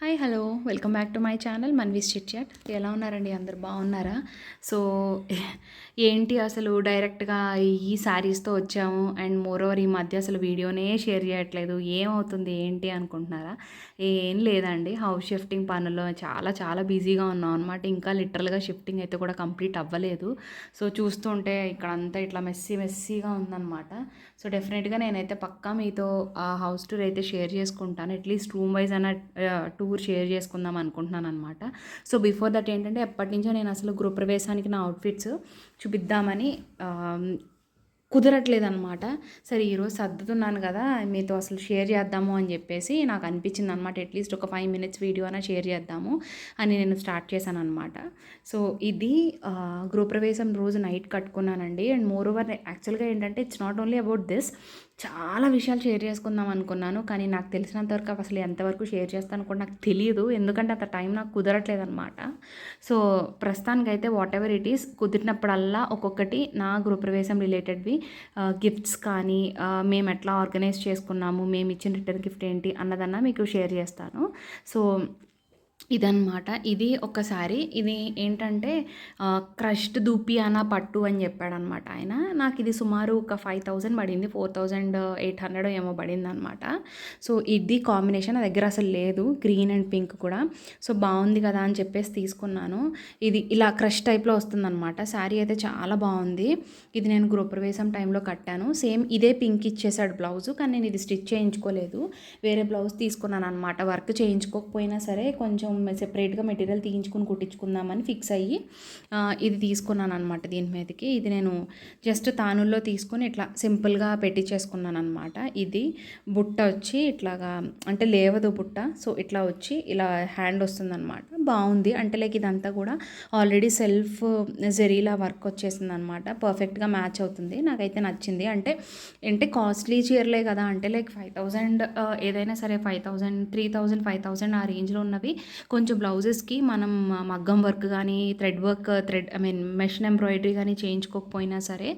Hi hello. Welcome back to my channel Manvi's chit chat ఎలా ఉన్నారండి? అందరు బాగున్నారా? సో ఏంటి అసలు డైరెక్ట్గా ఈ శారీస్తో వచ్చాము? అండ్ మోర్ ఓవర్ ఈ మధ్య అసలు వీడియోనే షేర్ చేయట్లేదు. ఏమవుతుంది? ఏంటి? అనుకుంటున్నారా? ఏం లేదండి. హౌస్ షిఫ్టింగ్ పనుల్లో చాలా చాలా బిజీగా ఉన్నాం అనమాట ఇంకా లిటరల్గా షిఫ్టింగ్ అయితే కూడా కంప్లీట్ అవ్వలేదు. సో చూస్తుంటే ఇక్కడ అంతా ఇట్లా మెస్సీ మెస్సీగా ఉందన్నమాట. సో డెఫినెట్గా నేనైతే పక్కా మీతో ఆ హౌస్ టూర్ అయితే షేర్ చేసుకుంటాను. అట్లీస్ట్ రూమ్ వైజ్ అన్న ఊరు షేర్ చేసుకుందాం అనుకుంటున్నాను అనమాట సో బిఫోర్ దట్ ఏంటంటే ఎప్పటి నుంచో నేను అసలు గృహప్రవేశానికి నా అవుట్ఫిట్స్ చూపిద్దామని కుదరట్లేదు అనమాట సరే ఈరోజు సర్దుతున్నాను కదా మీతో అసలు షేర్ చేద్దాము అని చెప్పేసి నాకు అనిపించింది అనమాట అట్లీస్ట్ ఒక ఫైవ్ మినిట్స్ వీడియో అయినా షేర్ చేద్దాము అని నేను స్టార్ట్ చేశాను అనమాట సో ఇది గృహప్రవేశం రోజు నైట్ కట్టుకున్నానండి. అండ్ మోర్ ఓవర్ యాక్చువల్గా ఏంటంటే it's not only about this చాలా విషయాలు షేర్ చేసుకుందాం అనుకున్నాను కానీ నాకు తెలిసినంతవరకు అసలు ఎంతవరకు షేర్ చేస్తాను కూడా నాకు తెలియదు ఎందుకంటే అంత టైం నాకు కుదరట్లేదు అనమాట సో ప్రస్తుతానికైతే వాట్ ఎవర్ ఇట్ ఈస్ కుదిరినప్పుడల్లా ఒక్కొక్కటి నా గృహప్రవేశం రిలేటెడ్వి గిఫ్ట్స్ కానీ మేము ఎట్లా ఆర్గనైజ్ చేసుకున్నాము మేము ఇచ్చిన రిటర్న్ గిఫ్ట్ ఏంటి అన్నదన్నా మీకు షేర్ చేస్తాను. సో ఇదనమాట ఇది ఒకసారి ఇది ఏంటంటే క్రష్డ్ దూపియానా పట్టు అని చెప్పాడనమాట ఆయన. నాకు ఇది సుమారు ఒక ఫైవ్ థౌజండ్ పడింది. ఫోర్ థౌజండ్ ఎయిట్ హండ్రెడ్ ఏమో పడింది అనమాట సో ఇది కాంబినేషన్ నా దగ్గర అసలు లేదు. గ్రీన్ అండ్ పింక్ కూడా. సో బాగుంది కదా అని చెప్పేసి తీసుకున్నాను. ఇది ఇలా క్రష్ టైప్లో వస్తుందన్నమాట. శారీ అయితే చాలా బాగుంది. ఇది నేను గృహప్రవేశం టైంలో కట్టాను. సేమ్ ఇదే పింక్ ఇచ్చేసాడు బ్లౌజ్. కానీ నేను ఇది స్టిచ్ చేయించుకోలేదు. వేరే బ్లౌజ్ తీసుకున్నాను అనమాట వర్క్ చేయించుకోకపోయినా సరే కొంచెం సెపరేట్గా మెటీరియల్ తీయించుకుని కుట్టించుకుందామని ఫిక్స్ అయ్యి ఇది తీసుకున్నాను అనమాట దీని మీదకి. ఇది నేను జస్ట్ తానుల్లో తీసుకొని ఇట్లా సింపుల్గా పెట్టించేసుకున్నాను అనమాట ఇది బుట్ట వచ్చి ఇట్లాగా అంటే లేవదు బుట్ట. సో ఇట్లా వచ్చి ఇలా హ్యాండ్ వస్తుందన్నమాట. బాగుంది. అంటే లైక్ ఇదంతా కూడా ఆల్రెడీ సెల్ఫ్ జెరీలా వర్క్ వచ్చేసింది అనమాట పర్ఫెక్ట్గా మ్యాచ్ అవుతుంది. నాకైతే నచ్చింది. అంటే అంటే కాస్ట్లీ చీరలే కదా. అంటే లైక్ ఫైవ్ థౌజండ్ ఏదైనా సరే five thousand three thousand five thousand ఆ రేంజ్లో ఉన్నవి. కొంచెం బ్లౌజెస్కి మనం మగ్గం వర్క్ కానీ thread work thread I mean machine embroidery కానీ చేయించుకోకపోయినా సరే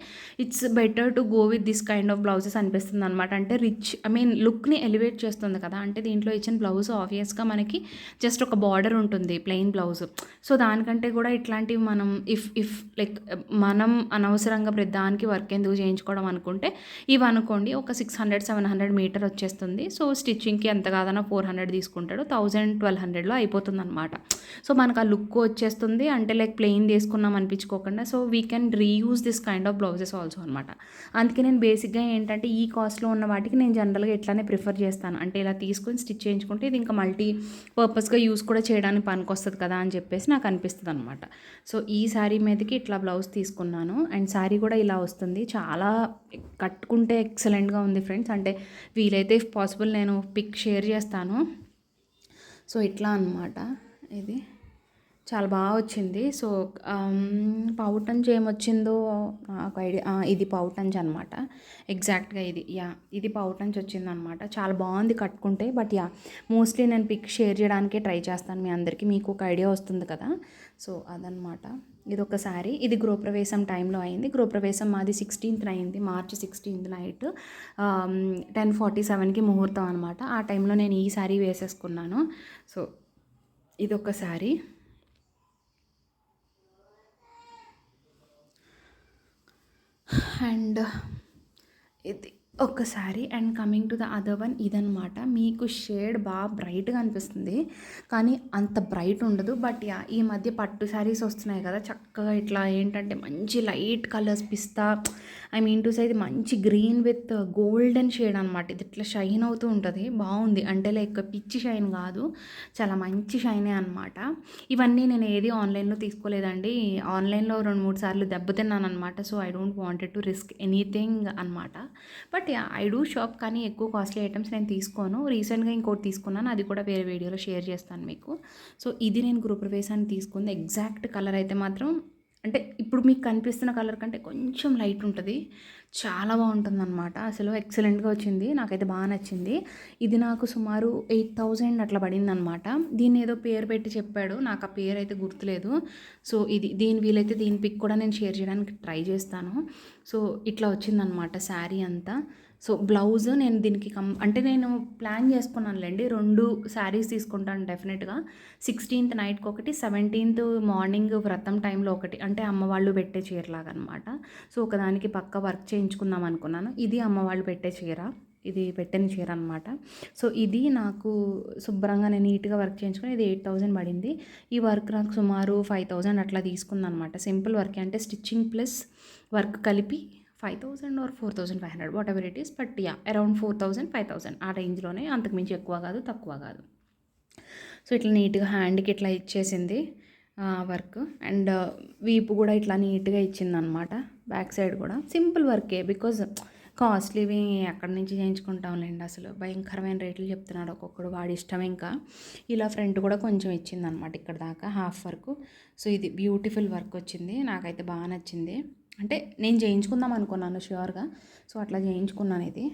it's better to go with this kind of blouses అనిపిస్తుంది అనమాట అంటే రిచ్ ఐ మీన్ లుక్ని ఎలివేట్ చేస్తుంది కదా. అంటే దీంట్లో ఇచ్చిన బ్లౌజ్ ఆబ్వియస్గా మనకి జస్ట్ ఒక బార్డర్ ఉంటుంది ప్లెయిన్ బ్లౌజ్. సో దానికంటే కూడా ఇట్లాంటివి మనం ఇఫ్ ఇఫ్ లైక్ మనం అనవసరంగా ప్రతిదానికి వర్క్ ఎందుకు చేయించుకోవడం అనుకుంటే ఇవి అనుకోండి ఒక six hundred seven hundred metre వచ్చేస్తుంది. సో స్టిచ్చింగ్కి ఎంత కాదన్నా ఫోర్ హండ్రెడ్ తీసుకుంటాడు. థౌజండ్ ట్వెల్వ్ హండ్రెడ్లో అయిపోతుంది అనమాట సో మనకు ఆ లుక్ వచ్చేస్తుంది. అంటే లైక్ ప్లెయిన్ తీసుకున్నాం అనిపించుకోకుండా. So we can reuse this kind of blouses also అనమాట అందుకే నేను బేసిక్గా ఏంటంటే ఈ కాస్ట్లో ఉన్న వాటికి నేను జనరల్గా ఇట్లానే ప్రిఫర్ చేస్తాను. అంటే ఇలా తీసుకొని స్టిచ్ చేయించుకుంటే ఇది ఇంకా మల్టీ పర్పస్గా యూస్ కూడా చేయడానికి పనికి వస్తుంది కదా అని చెప్పేసి నాకు అనిపిస్తుంది అనమాట సో ఈ శారీ మీదకి ఇట్లా బ్లౌజ్ తీసుకున్నాను. అండ్ శారీ కూడా ఇలా వస్తుంది. చాలా కట్టుకుంటే ఎక్సలెంట్గా ఉంది ఫ్రెండ్స్ అంటే వీలైతే ఇఫ్ పాసిబుల్ నేను పిక్ షేర్ చేస్తాను. సో ఇట్లా అనమాట ఇది. చాలా బాగా వచ్చింది. సో పౌటంజ్ ఏమొచ్చిందో నాకు ఐడియా ఇది పౌటంజ్ అనమాట ఎగ్జాక్ట్గా ఇది యా ఇది పౌటంజ్ వచ్చిందనమాట చాలా బాగుంది కట్టుకుంటే బట్ యా మోస్ట్లీ నేను పిక్ షేర్ చేయడానికే ట్రై చేస్తాను మీ అందరికీ. మీకు ఒక ఐడియా వస్తుంది కదా. సో అదనమాట ఇది ఒక శారీ. ఇది గృహప్రవేశం టైంలో అయింది. గృహప్రవేశం మాది సిక్స్టీన్త్ అయింది. March sixteenth night ten forty సెవెన్కి ముహూర్తం అనమాట ఆ టైంలో నేను ఈ శారీ వేసేసుకున్నాను. సో ఇది ఒక శారీ. అండ్ ఇది ఒక్కసారి and coming to the other one ఇదనమాట మీకు షేడ్ బాగా బ్రైట్గా అనిపిస్తుంది. కానీ అంత బ్రైట్ ఉండదు. బట్ యా ఈ మధ్య పట్టు శారీస్ వస్తున్నాయి కదా చక్కగా ఇట్లా ఏంటంటే మంచి light colours pista I mean two size మంచి గ్రీన్ విత్ గోల్డెన్ షేడ్ అనమాట ఇది ఇట్లా షైన్ అవుతూ ఉంటుంది. బాగుంది. అంటే లైక్ పిచ్చి షైన్ కాదు. చాలా మంచి షైనే అనమాట ఇవన్నీ నేను ఏది ఆన్లైన్లో తీసుకోలేదండి. ఆన్లైన్లో రెండు మూడు సార్లు దెబ్బతిన్నాను అనమాట so I don't wanted to risk anything అనమాట but but I do shop కానీ ఎక్కువ కాస్ట్లీ ఐటమ్స్ నేను తీసుకోను. రీసెంట్గా ఇంకోటి తీసుకున్నాను. అది కూడా వేరే వీడియోలో షేర్ చేస్తాను మీకు. సో ఇది నేను గృహప్రవేశాన్ని తీసుకుంది. ఎగ్జాక్ట్ కలర్ అయితే మాత్రం అంటే ఇప్పుడు మీకు కనిపిస్తున్న కలర్ కంటే కొంచెం లైట్ ఉంటుంది. చాలా బాగుంటుంది అనమాట అసలు ఎక్సలెంట్గా వచ్చింది. నాకైతే బాగా నచ్చింది. ఇది నాకు సుమారు ఎయిట్ థౌజండ్ అట్లా పడింది అనమాట దీన్ని ఏదో పేరు పెట్టి చెప్పాడు. నాకు ఆ పేరు అయితే గుర్తులేదు. సో ఇది దీని వీలైతే దీని పిక్ కూడా నేను షేర్ చేయడానికి ట్రై చేస్తాను. సో ఇట్లా వచ్చిందనమాట శారీ అంతా. సో బ్లౌజ్ నేను దీనికి కం అంటే నేను ప్లాన్ చేసుకున్నానులేండి. రెండు శారీస్ తీసుకుంటాను డెఫినెట్గా. సిక్స్టీన్త్ నైట్కి ఒకటి సెవెంటీన్త్ మార్నింగ్ వ్రతం టైంలో ఒకటి. అంటే అమ్మవాళ్ళు పెట్టే చీరలాగా అనమాట సో ఒకదానికి పక్క వర్క్ చేయించుకుందాం అనుకున్నాను. ఇది అమ్మవాళ్ళు పెట్టే చీర. ఇది పెట్టిన చీర అనమాట సో ఇది నాకు శుభ్రంగా నేను నీట్గా వర్క్ చేయించుకుని ఇది ఎయిట్ థౌజండ్ పడింది. ఈ వర్క్ నాకు సుమారు ఫైవ్ థౌజండ్ అట్లా తీసుకుందనమాట. Simple work. అంటే స్టిచ్చింగ్ ప్లస్ వర్క్ కలిపి five thousand or four thousand five hundred whatever it is but ya around four thousand five thousand. ఆ రేంజ్లోనే అంతకుమించి ఎక్కువ కాదు తక్కువ కాదు. సో ఇట్లా నీట్గా హ్యాండ్కి ఇట్లా ఇచ్చేసింది వర్క్ అండ్ uh, వీపు కూడా ఇట్లా నీట్గా ఇచ్చింది అనమాట బ్యాక్ సైడ్ కూడా సింపుల్ వర్కే బికాజ్ కాస్ట్లీవి ఎక్కడి నుంచి చేయించుకుంటాంలేండి అసలు. భయంకరమైన రేట్లు చెప్తున్నాడు ఒక్కొక్కడు వాడి ఇష్టం ఇంకా. ఇలా ఫ్రంట్ కూడా కొంచెం ఇచ్చింది అనమాట ఇక్కడ దాకా హాఫ్ వర్క్ సో ఇది బ్యూటిఫుల్ వర్క్ వచ్చింది నాకైతే బాగా నచ్చింది. అంటే నేను చేయించుకుందాం అనుకున్నాను ష్యూర్గా సో అట్లా చేయించుకున్నాను ఇది.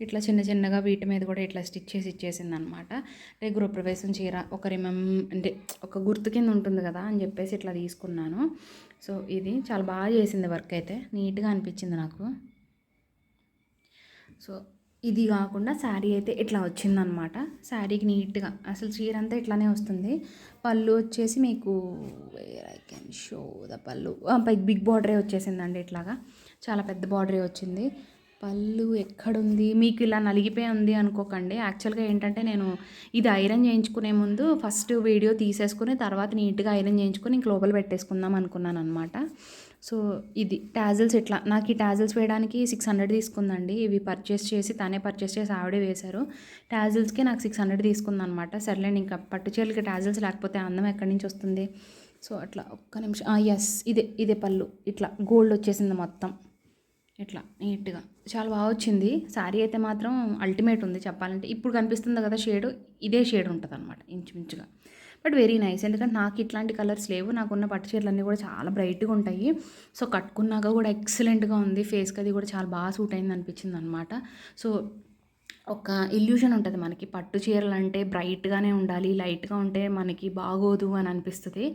ఇట్లా చిన్న చిన్నగా వీటి మీద కూడా ఇట్లా స్టిచ్ చేసి ఇచ్చేసింది అనమాట అంటే గృహప్రవేశం చీర ఒక రిమం అంటే ఒక గుర్తు కింద ఉంటుంది కదా అని చెప్పేసి ఇట్లా తీసుకున్నాను. సో ఇది చాలా బాగా చేసింది వర్క్ అయితే. నీట్గా అనిపించింది నాకు. సో ఇది కాకుండా శారీ అయితే ఇట్లా వచ్చిందనమాట. శారీకి నీట్గా అసలు చీర అంతా ఇట్లానే వస్తుంది. పళ్ళు వచ్చేసి మీకు ఐ కెన్ షో ద పళ్ళు? బిగ్ బార్డరే వచ్చేసిందండి ఇట్లాగా. చాలా పెద్ద బార్డరే వచ్చింది. పళ్ళు ఎక్కడుంది? మీకు ఇలా నలిగిపోయి ఉంది అనుకోకండి. యాక్చువల్గా ఏంటంటే నేను ఇది ఐరన్ చేయించుకునే ముందు ఫస్ట్ వీడియో తీసేసుకుని తర్వాత నీట్గా ఐరన్ చేయించుకొని ఇంక లోపల పెట్టేసుకుందాం అనుకున్నాను అనమాట సో ఇది టాజిల్స్ ఇట్లా నాకు ఈ టాజిల్స్ వేయడానికి సిక్స్ హండ్రెడ్ తీసుకుందండి. ఇవి పర్చేస్ చేసి తనే పర్చేస్ చేసి ఆవిడే వేశారు. టాజిల్స్కి నాకు సిక్స్ హండ్రెడ్ తీసుకుందనమాట. సర్లేండి ఇంకా పట్టు చీరలకి టాజిల్స్ లేకపోతే అందం ఎక్కడి నుంచి వస్తుంది? సో అట్లా ఒక్క నిమిషం. ఎస్ ఇదే ఇదే పళ్ళు. ఇట్లా గోల్డ్ వచ్చేసింది మొత్తం. ఇట్లా నీట్గా. చాలా బాగా వచ్చింది. శారీ అయితే మాత్రం అల్టిమేట్ ఉంది చెప్పాలంటే. ఇప్పుడు కనిపిస్తుంది కదా షేడ్ ఇదే షేడ్ ఉంటుంది అనమాట ఇంచుమించుగా. But very nice. ఎందుకంటే నాకు ఇట్లాంటి కలర్స్ లేవు. నాకున్న పట్టు చీరలన్నీ కూడా చాలా బ్రైట్గా ఉంటాయి. సో కట్టుకున్నాక కూడా ఎక్సలెంట్గా ఉంది. ఫేస్కి అది కూడా చాలా బాగా సూట్ అయింది అనిపించింది అనమాట సో ఒక ఇల్యూషన్ ఉంటుంది మనకి. పట్టు చీరలు అంటే బ్రైట్గానే ఉండాలి లైట్గా ఉంటే మనకి బాగోదు అని అనిపిస్తుంది.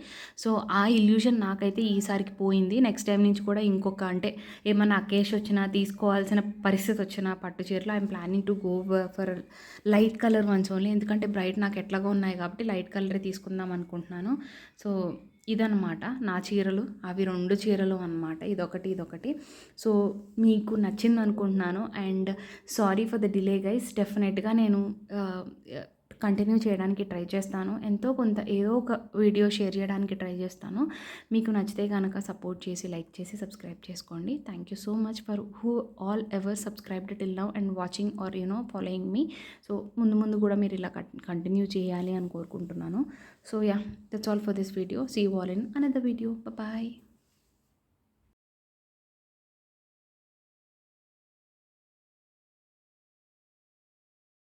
సో ఆ ఇల్యూషన్ నాకైతే ఈసారికి పోయింది. నెక్స్ట్ టైం నుంచి కూడా ఇంకొక అంటే ఏమన్నా అకేష్ వచ్చినా తీసుకోవాల్సిన పరిస్థితి వచ్చినా పట్టు చీరలు I'm planning to go for light colour ones only ఎందుకంటే బ్రైట్ నాకు ఎట్లాగా ఉన్నాయి కాబట్టి లైట్ కలరే తీసుకుందాం అనుకుంటున్నాను. సో ఇదనమాట నా చీరలు అవి రెండు చీరలు అనమాట ఇదొకటి ఇదొకటి. సో మీకు నచ్చింది అనుకుంటున్నాను and sorry for the delay guys. డెఫినెట్గా నేను కంటిన్యూ చేయడానికి ట్రై చేస్తాను. ఎంతో కొంత ఏదో ఒక వీడియో షేర్ చేయడానికి ట్రై చేస్తాను. మీకు నచ్చితే కనుక సపోర్ట్ చేసి లైక్ చేసి సబ్స్క్రైబ్ చేసుకోండి. Thank you so much for who all ever subscribed till now and watching or you know following me so ముందు ముందు కూడా మీరు ఇలా కంటిన్యూ చేయాలి అని కోరుకుంటున్నాను. So ya that's all for this video see y'all in another video bye